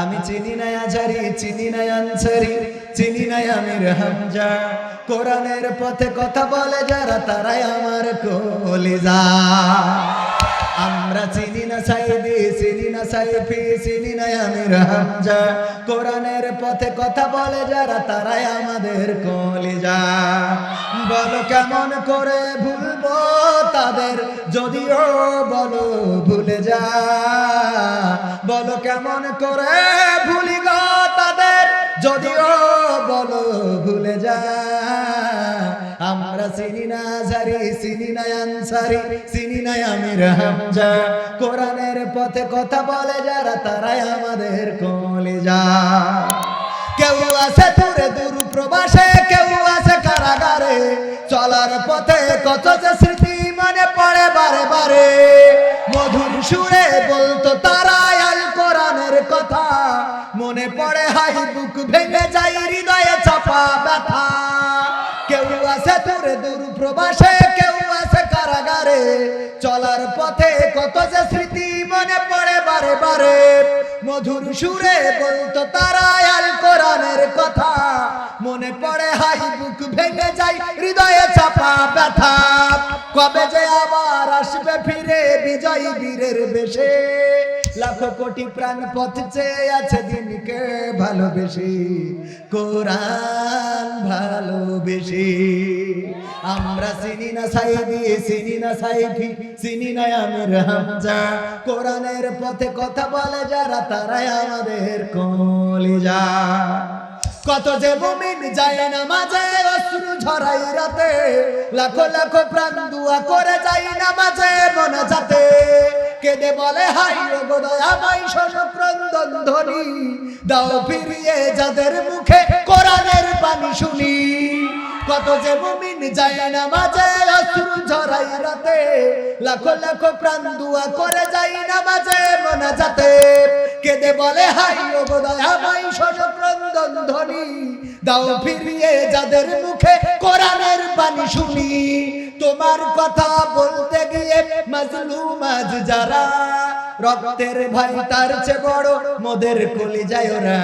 আমি চিনি নাই আজারি, চিনি নাই আনসারি, চিনি নাই আমির হামজা। কোরআনের পথে কথা বলে যারা, তারাই আমার কলিজা। আমরা চিনি না সাইদি, চিনি না সাইফি, চিনি না আমির হামজা। কোরআনের পথে কথা বলে যারা, তারাই আমাদের কলিজা। বলো কেমন করে ভুলবো তাদের, যদিও বলো ভুলে যা। বলো কেমন করে ভুলি গো তাদের? যদিও বলো ভুলে যা। আমরা চিনি না জারি, চিনি না আনসারি, চিনি না আমির হামজা। কোরআনের পথে কথা বলে যারা, তারাই আমাদের কলিজা। কেউ আছে দূরে, দূর প্রবাসে, কেউ আছে কারাগারে। চলার পথে কত যে স্মৃতি মনে পড়ে বারে বারে। মধুর সুরে বলতো তারা বুক ভেঙে যায়, হৃদয়ে চাপা ব্যথা। কেউ আছে দূরে দূর প্রবাসে কেউ আছে কারাগারে। চলার পথে কত যে স্মৃতি মনে পড়ে বারে বারে। মধুর সুরে বলতো তারা আল কোরআনের কথা। মনে পড়ে হাই, বুক ভেঙে যায়, হৃদয়ে চাপা ব্যথা। কবে যে আবার আসবে ফিরে বিজয়ী বীরের বেশে। লাখো কোটি প্রাণ পথ চেয়ে আছে দিনকে ভালোবেসে, কোরআন ভালোবেসে। আমরা চিনি না সাইদি, চিনি না সাইফি, চিনি না আমির হামজা। কোরআনের পথে কথা বলে যারা, তারাই আমাদের কলিজা। কত যে মুমিন যায় না মাঝে অশ্রু ঝরাই রাতে লাখো লাখো প্রাণ দুয়া করে যাই না মাঝে মনে যাতে কেঁদে বলে হাই গোদয়া মাই শোন ক্রন্দন ধ্বনি দাও ফিরিয়ে যাদের মুখে কোরআনের পানি শুনি। কত যে মুমিন যায় না মাঝে অশ্রু ঝরাই রাতে, লাখো লাখো প্রাণ দুয়া করে যাই না মাঝে মনে যাতে কেঁদে বলে, হাই ও গোদয়ামাই শোন ক্রন্দন ধ্বনি, দাও ফিরিয়ে যাদের মুখে কোরআনের বাণী শুনি। তোমার কথা বলতে গিয়ে মাজলুম আজ যারা রক্তের ভাই তার চেয়ে বড়। মোদের কলি যায় ওরা,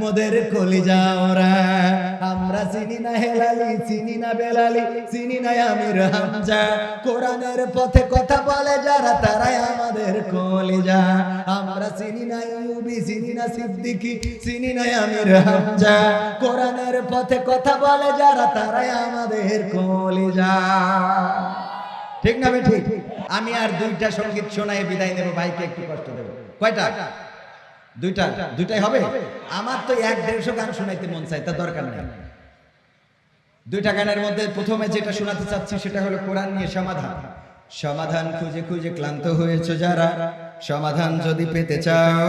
মোদের কলি যা ওরা। আমরা চিনি না হেলালি, চিনি না বেলালি, চিনি না আমির হামজা। কোরআনের পথে কথা বলে যারা, তারাই আমাদের কলিজা। আমরা চিনি না ইউবি, চিনি না সিদ্দিকি, চিনি না আমির হামজা। কোরআনের পথে কথা বলে যারা, তারাই আমাদের কলিজা। ঠিক না ঠিক? আমি আর দুইটা সংগীত শোনায় বিদায় নেব, ভাইকে একটু কষ্ট দেব। কয়টা? দুইটা। দুইটাই হবে? আমার তো এক দেড়শো গান শোনাইতে মন চাই তা দরকার নেই। দুইটা গানের মধ্যে প্রথমে যেটা শোনাতে চাচ্ছি সেটা হলো কোরআন নিয়ে সমাধান। সমাধান খুঁজে খুঁজে ক্লান্ত হয়েছে যারা, সমাধান যদি পেতে চাও।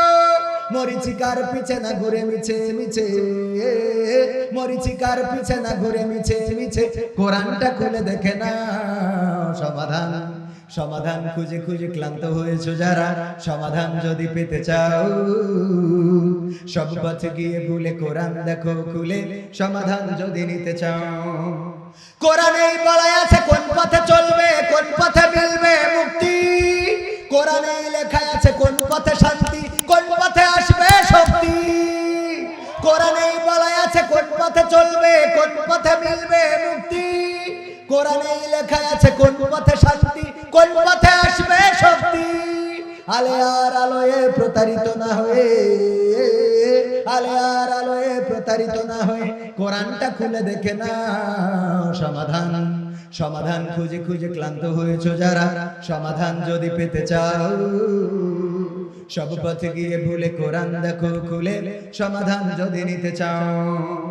মরিচিকার পিছে না ঘুরে মিছে মিছে? মরিচিকার পিছে না ঘুরে মিছে মিছে? কোরআনটা খুলে দেখে না। সমাধান সমাধান খুঁজে খুঁজে ক্লান্ত হয়েছো যারা। সমাধান যদি পেতে চাও, সব পথে গিয়ে ভুলে কোরআন দেখো খুলে। সমাধান যদি নিতে চাও কোরআনেই বলাই আছে, কোন পথে চলবে, কোন পথে মিলবে মুক্তি? কোরআনেই লেখা আছে, কোন পথে শান্তি? পথে মিলবে মুক্তি। কোরআনেই লেখা আছে, কোন পথে শান্তি, কোন পথে আসবে শক্তি। আলে আর আলোয় প্রতারিত না হয়ে আলোয় প্রতারিত না হয়ে কোরআনটা খুলে দেখে না সমাধান। সমাধান খুঁজে খুঁজে ক্লান্ত হয়েছ যারা, সমাধান যদি পেতে চাও। সব পথে গিয়ে ভুলে কোরআন দেখো, খুলে সমাধান যদি নিতে চাও।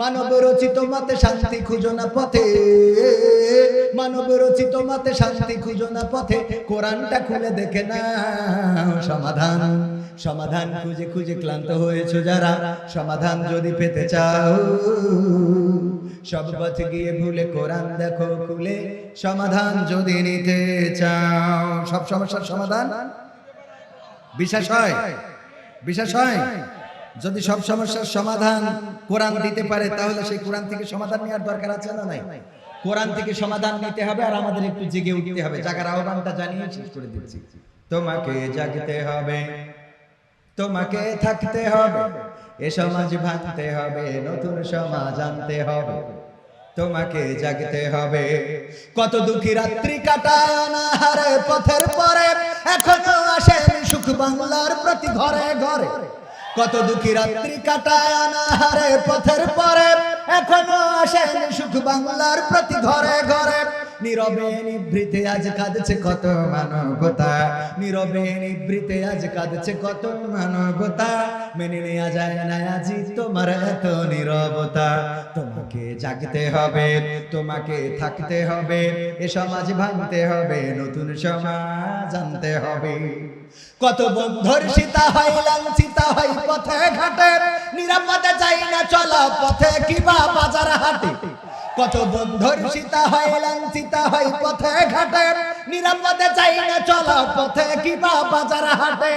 মানব রচিত মতে শান্তি খুঁজো না পথে। মানব রচিত মতে শান্তি খুঁজো না পথে। কোরআনটা খুলে দেখে না সমাধান। সমাধান খুঁজে খুঁজে ক্লান্ত হয়েছো যারা। সমাধান যদি পেতে চাও, সব পথ গিয়ে ভুলে কোরআন দেখো খুলে। সমাধান যদি নিতে চাও, সব সমস্যার সমাধান? বিশ্বাস হয়? বিশ্বাস হয়? যদি সব সমস্যার সমাধান কোরআন দিতে পারে, তাহলে সেই কোরআন থেকে সমাধান নেওয়ার দরকার আছে না নাই? কোরআন থেকে সমাধান নিতে হবে আর আমাদের একটু জেগে উঠতে হবে। জাগার আহ্বানটা জানিয়ে শেষ করে দিচ্ছি। তোমাকে জাগতে হবে, তোমাকে থাকতে হবে, এ সমাজ ভাঙতে হবে, নতুন সমাজ আনতে হবে। তোমাকে জাগতে হবে। কত দুঃখী রাত্রি অনাহারে পথের পরে এখনও আসেনি সুখ বাংলার প্রতি ঘরে ঘরে। কত দুঃখী রাত্রি কাটায় অনাহারে পথের পরে এখনও আসেন সুখ বাংলার প্রতি ঘরে ঘরে। নীরবে নিভৃতে আজ কাঁদছে কত মানবতা। নীরবে নিভৃতে আজ কাঁদছে কত মানবতা। মেনে নেওয়া যায় না আজি তোমার এত নীরবতা। তোমাকে জাগতে হবে, তোমাকে থাকতে হবে, এ সমাজ ভাঙতে হবে, নতুন সমাজ আনতে হবে। কত বন্ধুর সীতা হয়, লাঞ্ছিতা হয় পথে ঘাটে। নিরাপদে যাই না চলা পথে কিবা বাজার হাটে। কত বন্ধুর সীতা হয়, লাঞ্ছিতা হয়, পথে ঘাটে। নিরাপদে যাই না, চলা পথে কিবা বাজার হাটে।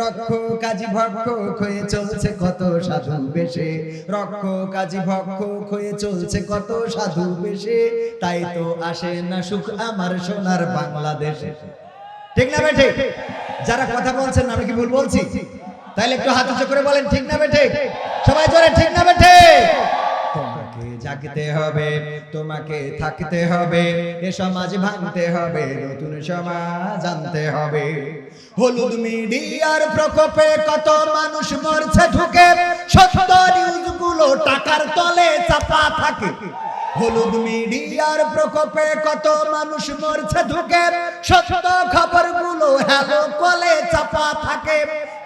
রক্ষ কাজী ভক্ষ হয়ে চলছে কত সাধু বেশে। রক্ষ কাজী ভক্ষ হয়ে চলছে কত সাধু বেশে। তাই তো আসে না সুখ আমার সোনার বাংলাদেশে। ঠিক না বেঠে? যারা কথা বলছেন, আমি কি ভুল বলছি? তাইলে একটু হাত উঁচু করে বলেন, ঠিক না বেঠে? সবাই জোরে, ঠিক না বেঠে? জাগতে হবে, তোমাকে থাকতে হবে, এ সমাজ ভাঙতে হবে, নতুন সমাজ আনতে হবে। হলুদ মিডিয়ার প্রকোপে কত মানুষ মরছে থাকে হলুদ মিডিয়ার প্রকোপে কত মানুষ মরছে ঢুকে সত্য খবরগুলো হ্যালো কলে চাপা থাকে।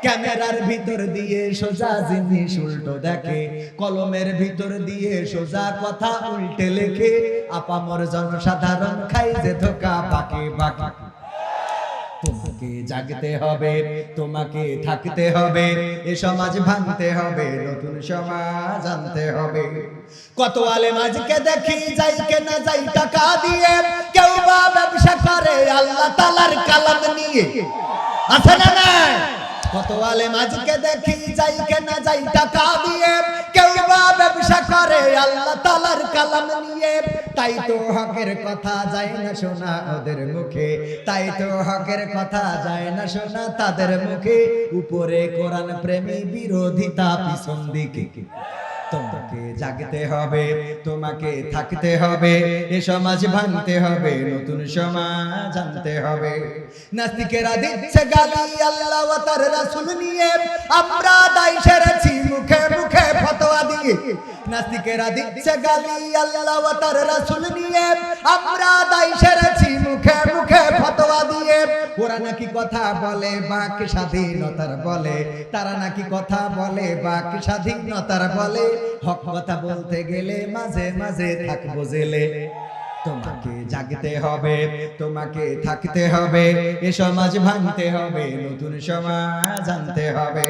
ক্যামেরার ভিতর দিয়ে সোজা জিনিস উল্টো দেখে। কলমের ভিতর দিয়ে সোজা কথা উল্টে লেখে। আপামর জনসাধারণ খাই যে ধোকা, বাকি বাকি। তোমাকে জাগতে হবে, তোমাকে থাকতে হবে, এ সমাজ ভাঙতে হবে, নতুন সমাজ আনতে হবে। কত আলেম আজকে দেখি যাই কে না যাই টাকা দিয়ে, কেউ বা ব্যবসা করে আল্লাহ তালার কালাম নিয়ে। আছে না কত আলেম আজকে দেখি যাই কে না যাই টাকা দিয়ে ব্যবসা করে, আল্লাহ তালার কালাম নিয়ে। তাই তো হকের কথা যায় না শোনা ওদের মুখে। তাই তো হকের কথা যায় না শোনা তাদের মুখে। উপরে কোরআন প্রেমী বিরোধিতা, পিছন দিকে। তোমাকে জাগতে হবে, তোমাকে থাকতে হবে, এ সমাজ ভাঙতে হবে, নতুন সমাজ আনতে হবে। নাস্তিকেরা দিচ্ছে গালি আল্লাহ তার রাসূল নিয়ে। আমরা দায় সেরেছি, মুখে মুখে ফতোয়া দিয়ে। নাস্তিকেরা দিচ্ছে গালি আল্লাহ তার রাসূল নিয়ে। আমরা ওরা নাকি কথা বলে বাক স্বাধীনতার বলে, তারা নাকি কথা বলে বাক স্বাধীনতার বলে। হক কথা বলতে গেলে মাঝে মাঝে থাকব জেলে। তোমাকে জাগতে হবে, তোমাকে থাকতে হবে, এ সমাজ ভাঙতে হবে, নতুন সমাজ আনতে হবে।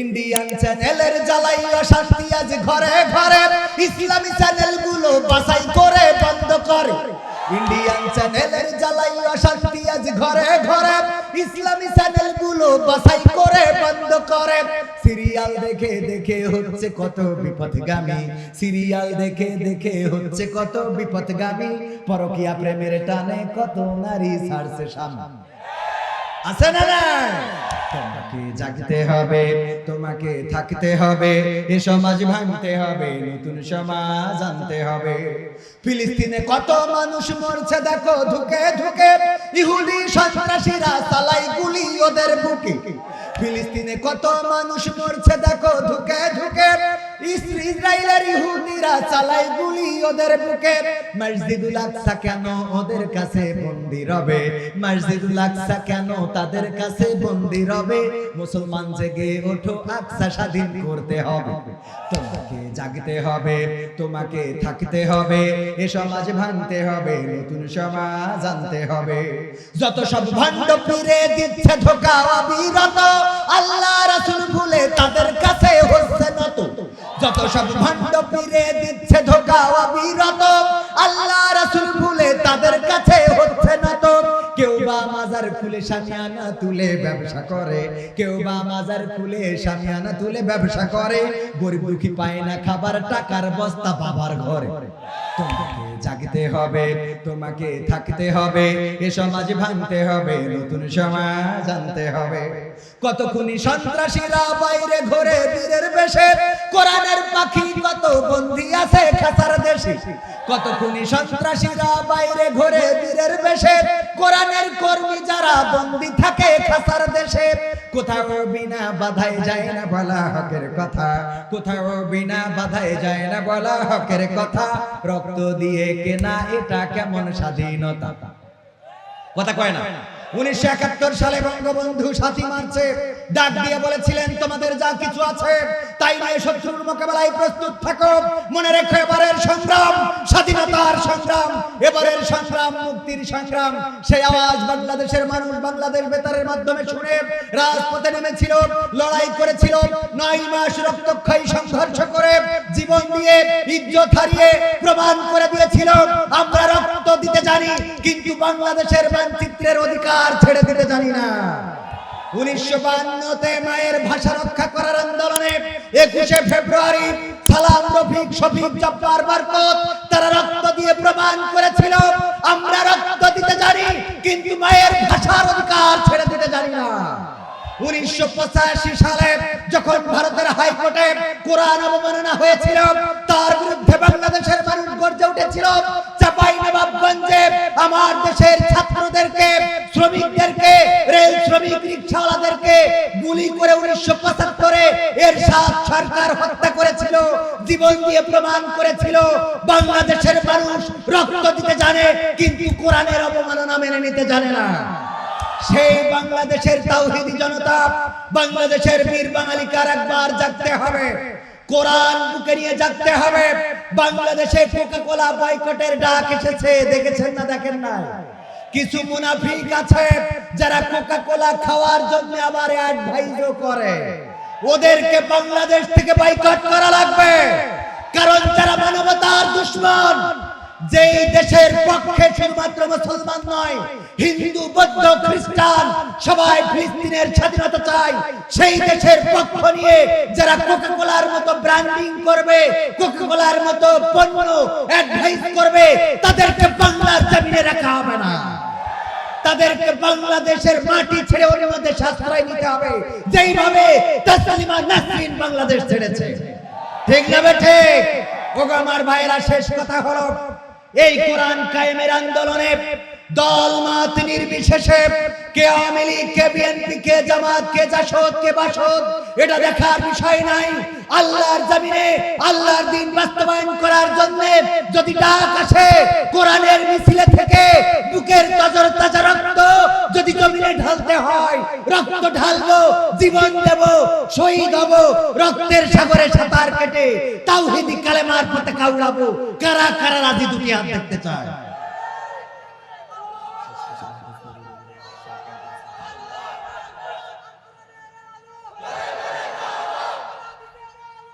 ইন্ডিয়ান চ্যানেলের জ্বালাই অশান্তি আজ ঘরে ঘরে, ইসলামী চ্যানেল বাছাই করে, বন্ধ করে। সিরিয়াল দেখে দেখে হচ্ছে কত বিপদগামী সিরিয়াল দেখে দেখে হচ্ছে কত বিপদগামী পরকিয়া প্রেমের টানে কত নারী ছাড়ছে সামনে আছে না না তোমাকে জাগতে হবে, তোমাকে থাকতে হবে, এ সমাজ ভাঙতে হবে, নতুন সমাজ আনতে হবে। ফিলিস্তিনে কত মানুষ মরছে দেখো ধুকে ধুকে ইহুদি সন্ত্রাসীরা চালাই গুলি ওদের বুকে। ফিলিস্তিনে কত মানুষ মরছে দেখো ধুকে ধুকে ইসরায়েলের ইহুদিরা চালাই গুলি ওদের বুকে। মসজিদুল আকসা কেন ওদের কাছে বন্দি রবে? মসজিদুল আকসা কেন তাদের কাছে বন্দি রবে? মুসলমান জেগে ওঠো, আকসা স্বাধীন করতে হবে। তোমাকে জাগতে হবে, তোমাকে থাকতে হবে, এ সমাজ ভাঙতে হবে, নতুন সমাজ আনতে হবে। যত সব ভণ্ড পীরে দিচ্ছে ধোকা অবিরত, আল্লাহ রাসূল ভুলে তাদের কাছে হচ্ছে নত। যত সব ভণ্ড পীরে দিচ্ছে ধোকা অবিরত, আল্লাহ রাসূল ভুলে তাদের কাছে হচ্ছে না তো কেউ বা মাজার খুলে সামিয়ানা তুলে ব্যবসা করে, কেউ বা মাজার খুলে সামিয়ানা তুলে ব্যবসা করে। গরিব দুঃখী পায় না খাবার, টাকার বস্তা বাবার ঘরে। তোমাকে জাগতে হবে, তোমাকে থাকতে হবে, এ সমাজ ভাঙতে হবে, নতুন সমাজ আনতে হবে। কত খুনি সন্ত্রাসীরা বাইরে ঘরে বীরের বেশে, কোরআনের পাখি কত বন্দি আছে খাসার দেশে। কত খুনি সন্ত্রাসীরা বাইরে ঘরে বীরের বেশে, কোরআনের কর্মী যারা বন্দি থাকে খাসার দেশে কোথাও বিনা বাধায় যায় না বলা হকের কথা। কোথাও বিনা বাধায় যায় না বলা হকের কথা। রক্ত দিয়ে কেনা এটা কেমন স্বাধীনতা? কথা কয় না। উনিশশো একাত্তর সালে বঙ্গবন্ধু সাথী মার্চে ডাক দিয়ে বলেছিলেন, তোমাদের যা কিছু আছে, তাই নিয়ে, শত্রুর মোকাবেলায় প্রস্তুত থাকো। মনে রেখো, এবারের সংগ্রাম, স্বাধীনতার সংগ্রাম, এবারের সংগ্রাম, মুক্তির সংগ্রাম। সেই আওয়াজ বাংলাদেশের মানুষ বাংলাদেশ বেতারের মাধ্যমে শুনে রাজপথে নেমেছিল, লড়াই করেছিল, নয় মাস রক্তক্ষয়ী সংঘর্ষ করে জীবন দিয়ে ইজ্জত হারিয়ে প্রমাণ করে দিয়েছিল, আমরা রক্ত দিতে জানি, কিন্তু বাংলাদেশের মানচিত্রের অধিকার ছেড়ে দিতে জানি না। উনিশশো বান্নতে মায়ের ভাষা রক্ষা করার আন্দোলনে একুশে ফেব্রুয়ারি সালাম, রফিক, শফিক, জব্বার, বরকত, তারা রক্ত দিয়ে প্রমাণ করেছিল। আমরা রক্ত দিতে জানি, কিন্তু মায়ের ভাষার অধিকার ছেড়ে দিতে জানি না। উনিশশো পঁচাশি সালে যখন ভারতের হাইকোর্টে কোরআন অবমাননা হয়েছিল, তার বিরুদ্ধে বাংলাদেশের মানুষ গর্জে উঠেছিল, চাপাই নবাবগঞ্জে আমার দেশের ছাত্রদেরকে, শ্রমিকদেরকে, রেল শ্রমিক রিক্সাওয়ালাদেরকে গুলি করে উনিশশো পঁচাত্তরে এর সাত সরকার হত্যা করেছিল, জীবন দিয়ে প্রমাণ করেছিল, বাংলাদেশের মানুষ রক্ত দিতে জানে, কিন্তু কোরআনের অবমাননা মেনে নিতে জানে না। সেই বাংলাদেশের তাওহিদি জনতা, বাংলাদেশের বীর বাঙালিকার একবার জাগতে হবে। কোরআন বুকে নিয়ে জাগতে হবে। বাংলাদেশে কোকা কোলা বয়কটের ডাক এসেছে, দেখেছেন না, দেখেন না কিছু মুনাফিক আছে যারা কোকা কোলা খাওয়ার জন্য আবার অ্যাডভাইজও করে। ওদেরকে বাংলাদেশ থেকে বয়কট করা লাগবে। কারণ যারা মানবতার দুশ্মন যেই দেশের পক্ষে শুধুমাত্র মুসলমান নয়, হিন্দু, বৌদ্ধ, খ্রিস্টান, সবাই ফিলিস্তিনের স্বাধীনতা চায়, সেই দেশের পক্ষ নিয়ে যারা কোকাকোলার মতো ব্র্যান্ডিং করবে কোকাকোলার মতো পণ্য অ্যাডভাইস করবে, তাদেরকে বাংলার জমিনে রাখা হবে না। তাদেরকে বাংলাদেশের মাটি ছেড়ে ওর মধ্যে আশ্রয় নিতে হবে। যেইভাবে তাসলিমা নাসরিন বাংলাদেশ ছেড়েছে। ঠিক না বেঠে ওগো আমার ভাইয়েরা, শেষ কথা হলো এই কোরআন কায়েমের আন্দোলনে দল মাত নির্বিশেষে কে আওয়ামী লীগ, কে বিএনপি, কে জামাত, কে জাসদ, কে বাসদ, এটা দেখার বিষয় নাই। আল্লাহর জমিনে আল্লাহর দিন বাস্তবায়ন করার জন্য যদি ডাক আসে, কোরআনের মিছিলে রক্ত ঢালবো, জীবন দেব, শহীদ হব, রক্তের সাগরে সাঁতার কেটে, তাওহিদি কালেমার পথে কাউড়াবো কারা কারা রাজি দুটি হাত দেখতে চায়?